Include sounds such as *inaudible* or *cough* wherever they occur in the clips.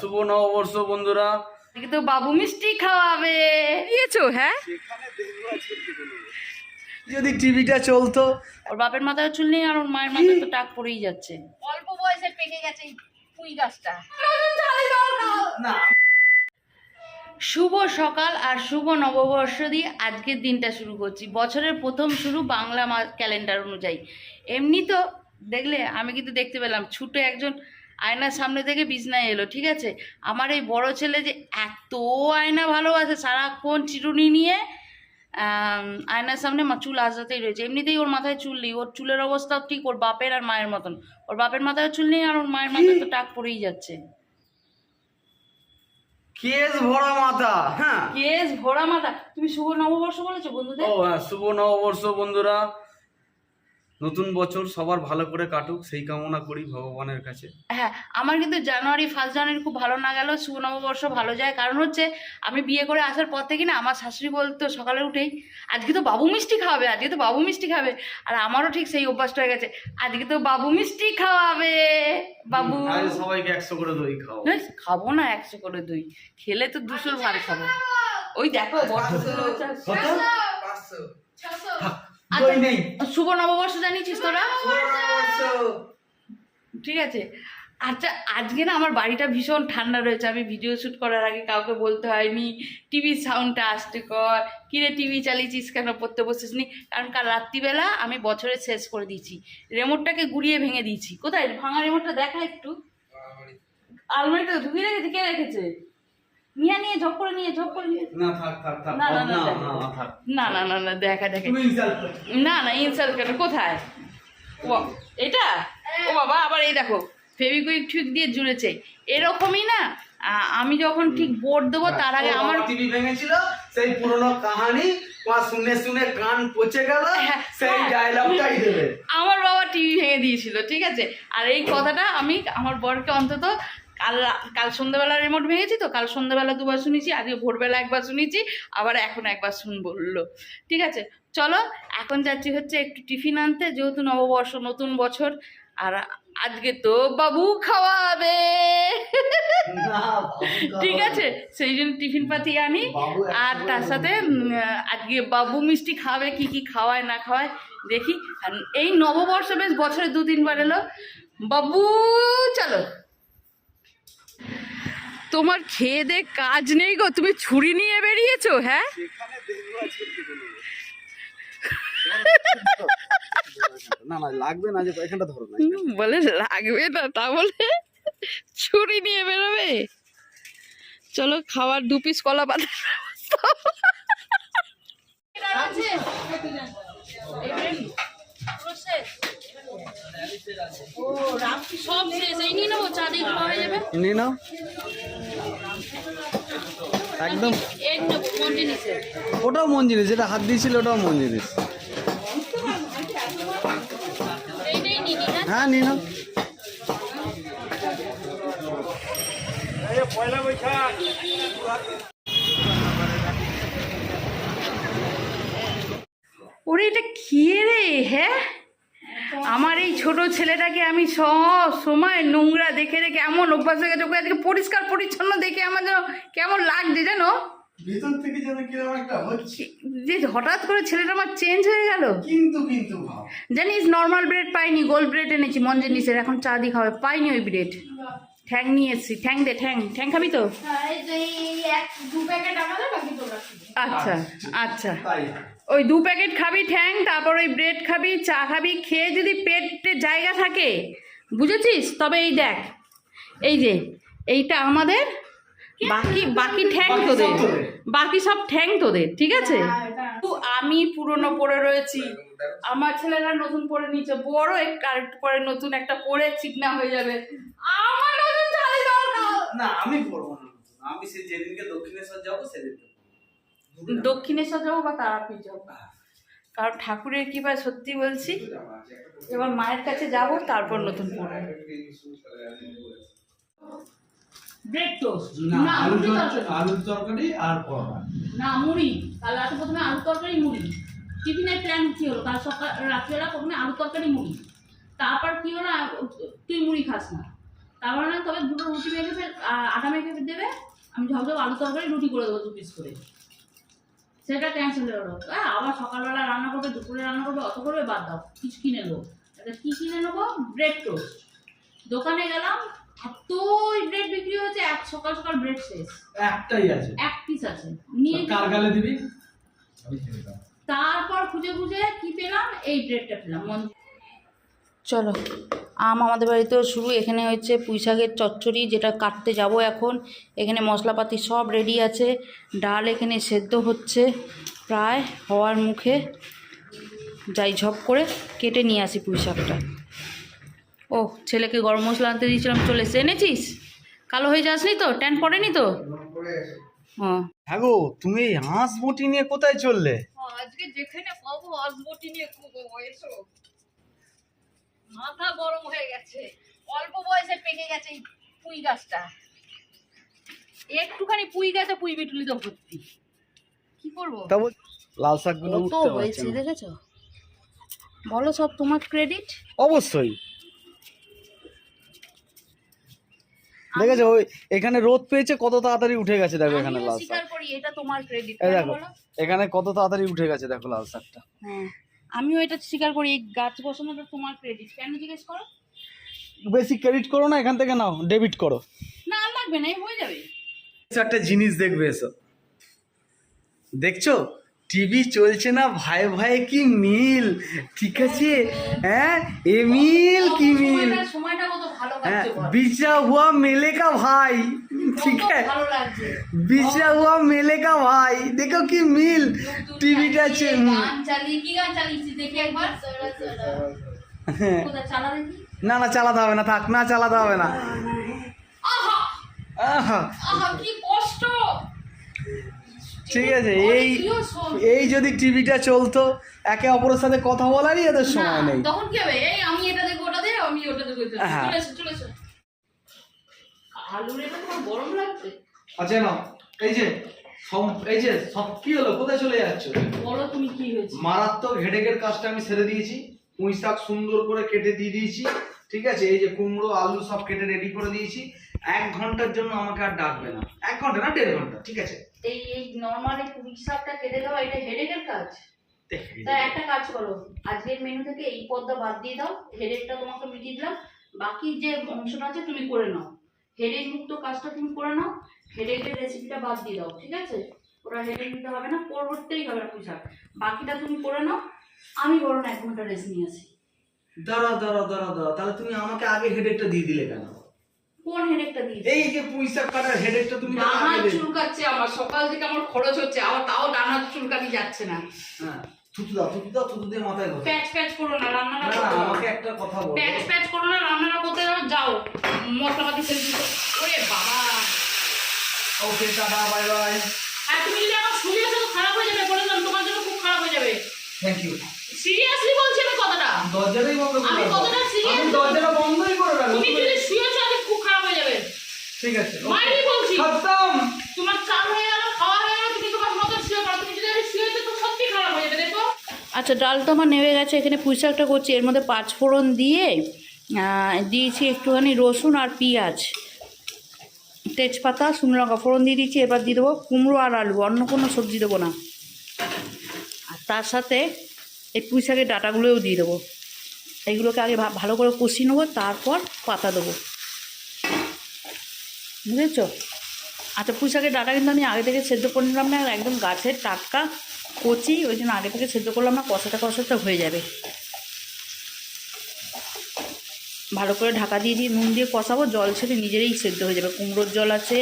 শুভ নববর্ষ বন্ধুরা। তো বাবু মিষ্টি খাওয়াবে। দিয়েছ হ্যাঁ? যদি টিভিটা চলতো। ওর বাপের মাথায় চুল নেই আর ওর মায়ের মাথায় তো টাক পড়েই যাচ্ছে। অল্প বয়সে পেকে গেছে পুঁই গাছটা। না। শুভ সকাল আর শুভ নববর্ষ দিয়ে আজকের দিনটা শুরু করছি। বছরের প্রথম শুরু বাংলা মা ক্যালেন্ডার অনুযায়ী। এমনি তো দেখলে আমি কিন্তু দেখতে পেলাম ছুটে একজন আয়নার সামনে থেকে বিছনায় এলো ঠিক আছে? আমার এই বড় ছেলে যে এত আয়না ভালোবাসে সারাক্ষণ চিরুনি নিয়ে আয়নার সামনে চুল আসাতেই রয়েছে। এমনিতেই ওর মাথায় চুল নেই। ওর চুলের অবস্থাও ঠিক ওর বাপের আর মায়ের মতন। ওর বাপের মাথায় চুল নেই আর ওর মায়ের মাথায় তো টাক পড়েই যাচ্ছে। কেস ভরা মাথা হ্যাঁ? কেস ভোরা মাথা। তুমি শুভ নববর্ষ বলেছ বন্ধুদের? ও হ্যাঁ শুভ নববর্ষ বন্ধুরা। নতুন বছর সবার ভালো করে কাটুক সেই কামনা করি ভগবানের কাছে। হ্যাঁ আমার কিন্তু জানুয়ারি ফার্স্ট জানুয়ারি খুব ভালো না গেলেও শুভ নববর্ষ ভালো যায়। কারণ হচ্ছে আমি বিয়ে করে আসার পর থেকে না আমার শাশুড়ি বলতো সকালে উঠেই আজকে তো বাবু মিষ্টি খাওয়াবে আজকে তো বাবু মিষ্টি খাবে। আর আমারও ঠিক সেই অভ্যাসটা হয়ে গেছে আজকে তো বাবু মিষ্টি খাওয়াবে বাবু। সবাইকে একশো করে দই খাও। খাব না একশো করে দই খেলে তো দুশোর ভার খাব। ওই দেখো বটগুলো দই নেই শুভ নববর্ষ জানিয়েছিস তোরা? ঠিক আছে। আচ্ছা আজকে না আমার বাড়িটা ভীষণ ঠান্ডা রয়েছে। আমি ভিডিও শ্যুট করার আগে কাউকে বলতে হয়নি। টিভির সাউন্ডটা আসতে কর। কিরে টিভি চালিয়েছিস কেন? পড়তে বসিস নি? কারণ কাল রাত্রিবেলা আমি বছরে শেষ করে দিয়েছি। রিমোটটাকে গুড়িয়ে ভেঙে দিয়েছি। কোথায়? ভাঙা রিমোটটা দেখা একটু। আলমারিটা ঢুকিয়ে রেখেছে। কে রেখেছে? নিয়ে নিয়ে ঝপ করে নিয়ে ঝপ করে নিয়ে। না থাক থাক থাক না, না, না না, না না না দেখা দেখা। না না ইনসাল্ট কেন কোথায়? ও এটা? ও বাবা আবার এই দেখো ফেভিকুইক ঠিক দিয়ে জুড়েছে। এরকমই না? আমি যখন ঠিক বোর্ড দেবো তার আগে আমার টিভি ভেঙেছিল সেই পুরনো কাহানি মা শুনে শুনে কান পচে গেল হ্যাঁ, সেই হ্যাঁ। ডায়লগটাই দেবে। আমার বাবা টিভি ভেঙে দিয়েছিল ঠিক আছে? আর এই কথাটা আমি আমার বরকে অন্তত কাল কাল সন্ধ্যাবেলা রিমোট ভেঙেছি তো কাল সন্ধ্যাবেলা দুবার শুনেছি আজকে ভোরবেলা একবার শুনেছি আবার এখন একবার শুন বলল ঠিক আছে? চলো এখন যাচ্ছি হচ্ছে একটু টিফিন আনতে যেহেতু নববর্ষ নতুন বছর আর আজকে তো বাবু খাওয়াবে। ঠিক আছে? সেই জন্য টিফিন পাতি আনি আর তার সাথে আজকে বাবু মিষ্টি খাবে কি কি খাওয়ায় না খাওয়ায় দেখি। আর এই নববর্ষ বেশ বছরে দু তিনবার এলো। বাবু চলো। তোমার খেয়ে দে কাজ নেই গো তুমি ছুরি নিয়ে বেরিয়েছো হ্যাঁ? না না লাগবে না যে এখানটা ধরো না বলে লাগবে না তা বলে ছুরি নিয়ে বেরোবে? চলো খাওয়ার দু পিস কলা পাতা সব শেষ। এই নিয়ে নেব চা দিয়ে খাওয়া যাবে। নিয়ে নাও। একদম। এই নেব কোন জিনিসের ওটাও মন জিনিস যেটা হাত দিয়েছিল ওটাও মন জিনিস হ্যাঁ? হ্যাঁ নিয়ে নাও। ওরে এটা খেয়ে রে? হ্যাঁ? আমার এই ছোট ছেলেটাকে আমি সব সময় নোংরা দেখে দেখে এমন অভ্যাস হয়ে গেছে ওকে আজকে পরিষ্কার পরিচ্ছন্ন দেখে আমার যেন কেমন লাগছে জানো? ভিতর থেকে যেন কীরকম একটা হচ্ছে। যে হঠাৎ করে ছেলেটা আমার চেঞ্জ হয়ে গেল। কিন্তু কিন্তু জানিস নর্মাল ব্রেড পাইনি গোল্ড ব্রেড এনেছি মঞ্জেনিসের এখন চা খাবে পাইনি ওই ব্রেড ঠ্যাং নিয়ে এসছি ঠ্যাং দে ঠ্যাং। ঠ্যাং খাবি তো? আচ্ছা। আচ্ছা। তাই। ওই দু প্যাকেট খাবি ঠ্যাং তারপর ওই ব্রেড খাবি চা খাবি খেয়ে যদি পেটে জায়গা থাকে বুঝেছিস? তবে এই দেখ এই যে এইটা আমাদের বাকি বাকি ঠ্যাং তোদের। বাকি সব ঠ্যাং তোদের ঠিক আছে? তো আমি পুরনো পরে রয়েছি আমার ছেলেরা নতুন পরে নিচ্ছে বড় এক- আরেকটু পরে নতুন একটা পরে চিকনা হয়ে যাবে। আমার নতুন দরকার। না আমি পড়ব না আমি সে যেদিনকে দক্ষিণেশ্বর যাব সেদিনকে দক্ষিণেশ্বর যাব বা তারাপীঠ যাব? কারণ ঠাকুরের কৃপায় সত্যি বলছি এবার মায়ের কাছে যাব তারপর নতুন পড়ব। ব্রেড টোস্ট না আলু তরকারি। আলুর তরকারি আর পরোটা। না মুড়ি। কাল রাতে প্রথমে আলু তরকারি মুড়ি। টিফিনের প্ল্যান কি হলো? কাল সকাল রাত্রিবেলা প্রথমে আলু তরকারি মুড়ি। তারপর কি হলো? তুই মুড়ি খাস না। তারপরে না তবে দুটো রুটি মেখে আটা মেখে দেবে। আমি ঝকঝক আলু তরকারি রুটি করে দেবো দু পিস করে। সেটা ক্যান্সেল হয়ে গেলো। আবার সকালবেলা রান্না করবে দুপুরে রান্না করবে অত করবে বাদ দাও কিছু কিনে নেব। একটা কী কিনে নেব? ব্রেড টোস্ট দোকানে গেলাম এতই ব্রেড বিক্রি হচ্ছে এক সকাল সকাল ব্রেড শেষ। একটাই আছে। এক পিস আছে। নিয়ে কার গালে দিবি? তারপর খুঁজে খুঁজে কি পেলাম? এই ব্রেডটা পেলাম। মন চলো। আম আমাদের বাড়িতেও শুরু। এখানে হচ্ছে পুঁইশাকের চচ্চড়ি যেটা কাটতে যাব এখন। এখানে মশলাপাতি সব রেডি আছে। ডাল এখানে সেদ্ধ হচ্ছে প্রায় হওয়ার মুখে। যাই ঝপ করে কেটে নিয়ে আসি পুঁইশাকটা। ও ছেলেকে গরম মশলা আনতে দিয়েছিলাম চলে এসে এনেছিস? কালো হয়ে যাসনি তো? ট্যান পড়েনি তো? ও। হ্যাঁ গো তুমি এই হাঁস বটি নিয়ে কোথায় চললে? আজকে যেখানে পাবো নিয়ে এসো মাথা গরম হয়ে গেছে। অল্প বয়সে পেকে গেছে এই পুঁই গাছটা। একটুখানি পুঁই গাছে পুঁই বিটুলি তো ভর্তি। কি করব? লাল শাকগুলো উঠতে পারছে হয়েছে না। দেখেছ? বলো সব তোমার ক্রেডিট অবশ্যই। দেখেছ ওই এখানে রোদ পেয়েছে কত তাড়াতাড়ি উঠে গেছে দেখো এখানে আমিও লাল স্বীকার শাক। করি এটা তোমার ক্রেডিট এই দেখো এখানে কত তাড়াতাড়ি উঠে গেছে দেখো লাল শাকটা। হ্যাঁ। আমিও এটা স্বীকার করি এই গাছ বসানোটা তোমার ক্রেডিট কেন জিজ্ঞেস করো? বেশি ক্রেডিট করো না এখান থেকে নাও ডেবিট করো। না আর লাগবে না এই হয়ে যাবে। একটা জিনিস দেখবে এসো। দেখছ? টিভি চলছে না ভাই ভাই কি মিল? ঠিক আছে? হ্যাঁ? এ মিল কি মিল? সময়টা সময়টা কত ভালো হ্যাঁ কাটছে বল। बिछा हुआ मेले का भाई ठीक কত है ভালো লাগছে बिछा हुआ मेले का भाई देखो कि मिल টিভিটা চালিয়ে, গান চালিয়ে কি গান চালিয়েছিস দেখি একবার কোথায় চালা দেখি না না চালাতে হবে না থাক না চালাতে হবে না আহা আহা, আহা কি কষ্ট ঠিক আছে এই অনেকগুলো শোন। এই যদি টিভিটা চলতো একে অপরের সাথে কথা বলারই এদের সময় না, নেই তখন কি হবে এই আমি এটা আচ্ছা না এই যে এই যে সব কি হলো? কোথায় চলে যাচ্ছ? বলো তুমি কি হয়েছে? মারাত্মক হেডেকের কাজটা আমি সেরে দিয়েছি। পুঁই শাক সুন্দর করে কেটে দিয়ে দিয়েছি ঠিক আছে? এই যে কুমড়ো আলু সব কেটে রেডি করে দিয়েছি। এক ঘণ্টার জন্য আমাকে আর ডাকবে না। এক ঘণ্টা না দেড় ঘণ্টা ঠিক আছে? এই এই নর্মালি পুঁই শাকটা কেটে দেওয়া এটা হেডেকের কাজ? তা একটা কাজ করো আজকের মেনু থেকে এই পদটা বাদ দিয়ে দাও হেডেকটা তোমাকে মিটিয়ে দিলাম। বাকি যে অংশটা আছে তুমি করে নাও। হেডেক মুক্ত কাজটা তুমি করে নাও হেডেকের রেসিপিটা বাদ দিয়ে দাও ঠিক আছে? ওরা হেডেক নিতে হবে না হবে না বাকিটা তুমি করে নাও আমি বরং এক ঘণ্টা রেস্ট নিয়ে আসি। দাঁড়া দাঁড়া দাঁড়া দাঁড়া তাহলে তুমি আমাকে আগে হেডেকটা দিয়ে দিলে কেন? কোন হেডেকটা দিয়ে এই যে পুঁই কাটার হেডেকটা তুমি ডানা চুলকাচ্ছে আমার সকাল থেকে আমার খরচ হচ্ছে আবার তাও ডানা চুলকানি যাচ্ছে না। হ্যাঁ। থুতু দাও থুতু দাও থুতু দিয়ে মাথায় ঘষো। প্যাচ প্যাচ করো না রান্নাটা না। আমাকে একটা কথা বলো। প্যাচ প্যাচ করো না রান্নাটা করতে যাও যাও। মশলাপাতি ফেলে দিতে। ওরে বাবা। Okay tata bye bye. আর তুমি যদি আমার শুনে আসো খারাপ হয়ে যাবে বলে দিলাম তোমার জন্য খুব খারাপ হয়ে যাবে। থ্যাংক ইউ সিরিয়াসলি বলছি আমি কথাটা? দরজাটাই বন্ধ করে আমি রাখো। serious? আমি দরজাটা বন্ধই করে রাখব তুমি যদি আমি খুব খারাপ হয়ে যাবে। ঠিক আছে মাইনি বলছি। খতম। তোমার চাল হয়ে গেল খাওয়া হয়ে গেল তুমি তোমার মতো শুয়ে পড়ো তুমি যদি আমি শুয়েছো তো সত্যি খারাপ হয়ে যাবে দেখো আচ্ছা ডাল তো আমার নেমে গেছে, এখানে পুঁই শাকটা করছি। এর মধ্যে পাঁচ ফোড়ন দিয়ে দিয়েছি একটুখানি রসুন আর পেঁয়াজ। তেজপাতা, শুকনো লঙ্কা ফোড়ন দিয়ে দিচ্ছি এবার দিয়ে দেবো কুমড়ো আর আলু, অন্য কোনো সবজি দেবো না। আর তার সাথে এই পুঁই শাকের ডাটাগুলোও দিয়ে দেবো। এইগুলোকে আগে ভালো করে কষিয়ে নেব, তারপর পাতা দেবো। বুঝেছ? আচ্ছা পুঁই শাকের ডাটা কিন্তু আমি আগে থেকে সেদ্ধ করে নিলাম না, একদম গাছের টাটকা কচি, ওই জন্য আগে থেকে সেদ্ধ করলাম না, কষাটা কষাটা হয়ে যাবে। ভালো করে ঢাকা দিয়ে দিয়ে নুন দিয়ে কষাবো, জল ছেড়ে নিজেরই সেদ্ধ হয়ে যাবে। কুমড়োর জল আছে,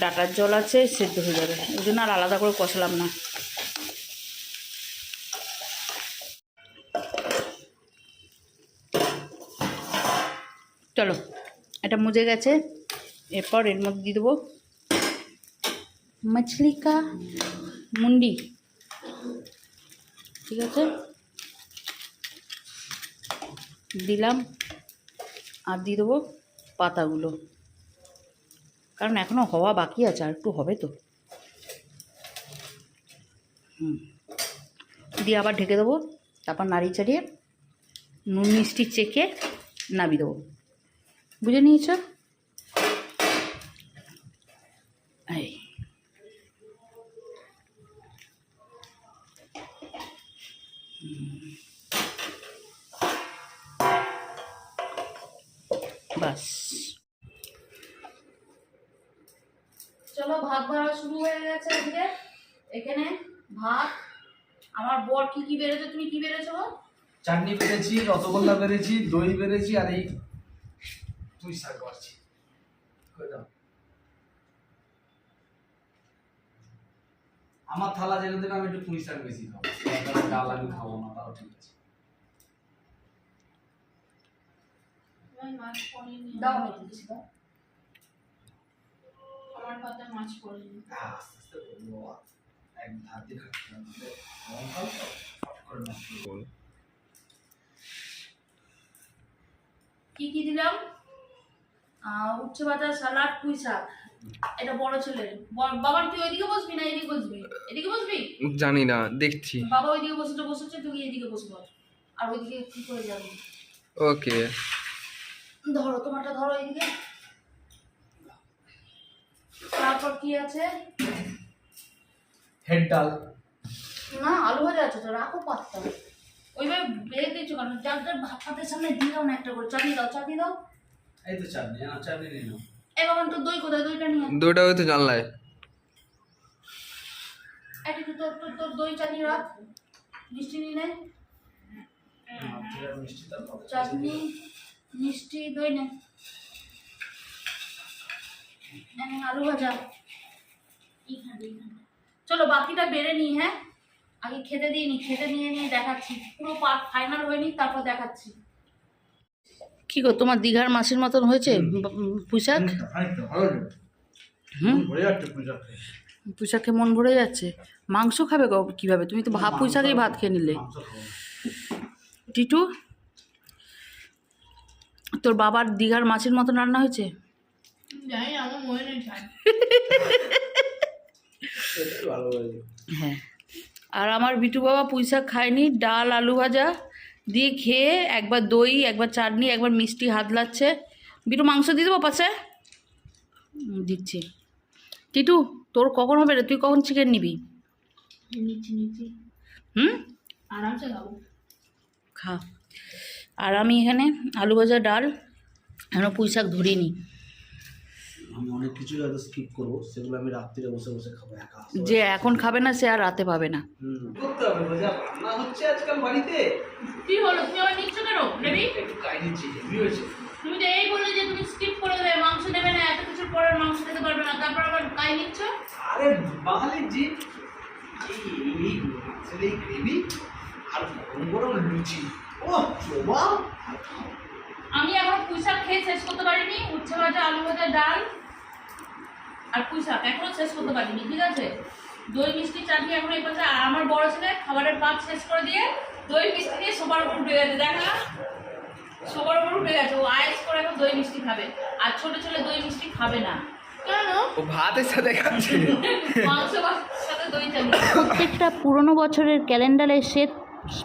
ডাটার জল আছে, সেদ্ধ হয়ে যাবে। ওই জন্য আর আলাদা করে কষালাম না। চলো, এটা মুজে গেছে। এরপর এর মধ্যে দিয়ে দেবো মছলি কা মুন্ডি। ঠিক আছে? দিলাম। আর দিয়ে দেবো পাতাগুলো। কারণ এখনও হওয়া বাকি আছে, আর একটু হবে তো। হুম। দিয়ে আবার ঢেকে দেবো, তারপর নাড়ি চাড়িয়ে নুন মিষ্টি চেকে নামিয়ে দেবো। বুঝে নিয়েছ? চাটনি পেরেছি রসগোল্লা পেরেছি দই পেরেছি আর এই তুই শাক বাড়ছি। আমার থালা জেনে দেবে আমি একটু পুঁই শাক বেশি খাব। ডাল আমি খাব না তাও ঠিক আছে। আমি মাছ পড়িনি দাও আমি একটু বেশি দাও আমার পাতে মাছ পড়িনি হ্যাঁ, আস্তে আস্তে বলব এক ধার দিয়ে খাচ্ছি না গরমকাল তো ফট করে নষ্ট হয়ে যাবে। কি কি দিলাম? আহ, উচ্ছে ভাজা সালাড পুঁই শাক। এটা বড় ছেলের। ব- বাবার তুই ওইদিকে বসবি না এদিকে বসবি? এদিকে বসবি? জানি না দেখছি। বাবা ওইদিকে বসেছে বসেছে তুই এদিকে বসবো আর ওইদিকে কি করে যাবি? ওকে। ধরো তোমারটা ধরো এইদিকে তারপর কি আছে? হেড ডাল। না আলু ভাজা আছে তো রাখো পাত্তা ওইভাবে বেড়ে দিয়েছ কারণ যার যার ভাত ভাতের সামনে দিয়ে দাও না একটা করে। চাটনি দাও চাটনি দাও। এই তো চাটনি হ্যাঁ চাটনি নিয়ে নাও। এ বাবা তোর দই কোথায়? দইটা নিয়ে আয়। দুটো হয়তো জানলায়। একটা একটু তোর তোর তোর দই চাটনি রাখ। মিষ্টি নিয়ে নে। তার চাটনি মিষ্টি দই নে। নে, নে, আলু ভাজা। চলো বাকিটা বেড়ে নি হ্যাঁ? আগে খেতে দিই নি খেতে নিয়ে নিয়ে দেখাচ্ছি। পুরো পার্ট ফাইনাল হয়নি তারপর দেখাচ্ছি। কি গো তোমার দীঘার মাসির মতন হয়েছে? পোশাক হুম মন ভরে যাচ্ছে মাংস খাবে গো কীভাবে? তুমি তো ভাত পুঁইশাকেই ভাত খেয়ে নিলে। টিটু তোর বাবার দীঘার মাছের মতন রান্না হয়েছে? *laughs* হ্যাঁ। আর আমার বিটু বাবা পুঁইশাক খায়নি ডাল আলু ভাজা দিয়ে খেয়ে একবার দই একবার চাটনি একবার মিষ্টি হাত লাগছে বিটু মাংস দিয়ে দেবো পাশে দিচ্ছি। টিটু তোর কখন হবে রে? তুই কখন চিকেন নিবি? হুম? আরামসে খাব। খা। আর আমি এখানে আলু ভাজা ডাল এখনও পুঁই শাক ধরিনি। আমি অনেক কিছু হয়তো স্কিপ করব সেগুলো আমি রাত্রিরে বসে বসে খাব একা যে এখন খাবে না সে আর রাতে পাবে না। হুম। করতে হবে বোঝা রান্না হচ্ছে আজকাল বাড়িতে। কি হলো? তুমি আবার নিচ্ছ কেন? নেবি একটু কাই নিচ্ছি হেভি হয়েছে। তুমি তো এই বললে যে তুমি স্কিপ করে দেবে মাংস দেবে না এত কিছুর পরে মাংস খেতে পারবে না তারপর আবার কাই নিচ্ছ? আরে বাঙালির জি এই এই এই গ্রেভি আর গরম গরম লুচি। ও আমি এখন শাক খেয়ে শেষ করতে পারিনি উচ্ছে ভাজা আলু ভাজা ডাল। আর পুঁই শাক এখনও শেষ করতে পারিনি ঠিক আছে? দই মিষ্টি চাটনি এখন এই পাশে আর আমার বড় ছেলে খাবারের পাত শেষ করে দিয়ে দই মিষ্টি দিয়ে সবার উপর উঠে গেছে দেখা? সবার উপর উঠে গেছে ও আয়েস করে এখন দই মিষ্টি খাবে আর ছোট ছেলে দই মিষ্টি খাবে না। ভাতের সাথে খাচ্ছে। *laughs* মাংস ভাতের সাথে দই চাটনি প্রত্যেকটা পুরনো বছরের ক্যালেন্ডারে শ্বেত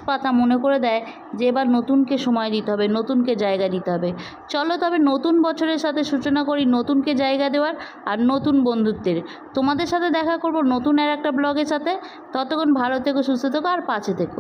পাতা মনে করে দেয় যে এবার নতুনকে সময় দিতে হবে, নতুনকে জায়গা দিতে হবে। চলো তবে নতুন বছরের সাথে সূচনা করি নতুনকে জায়গা দেওয়ার আর নতুন বন্ধুত্বের। তোমাদের সাথে দেখা করব নতুন আর একটা ব্লগের সাথে। ততক্ষণ ভালো থেকো, সুস্থ থেকো আর পাশে থেকো।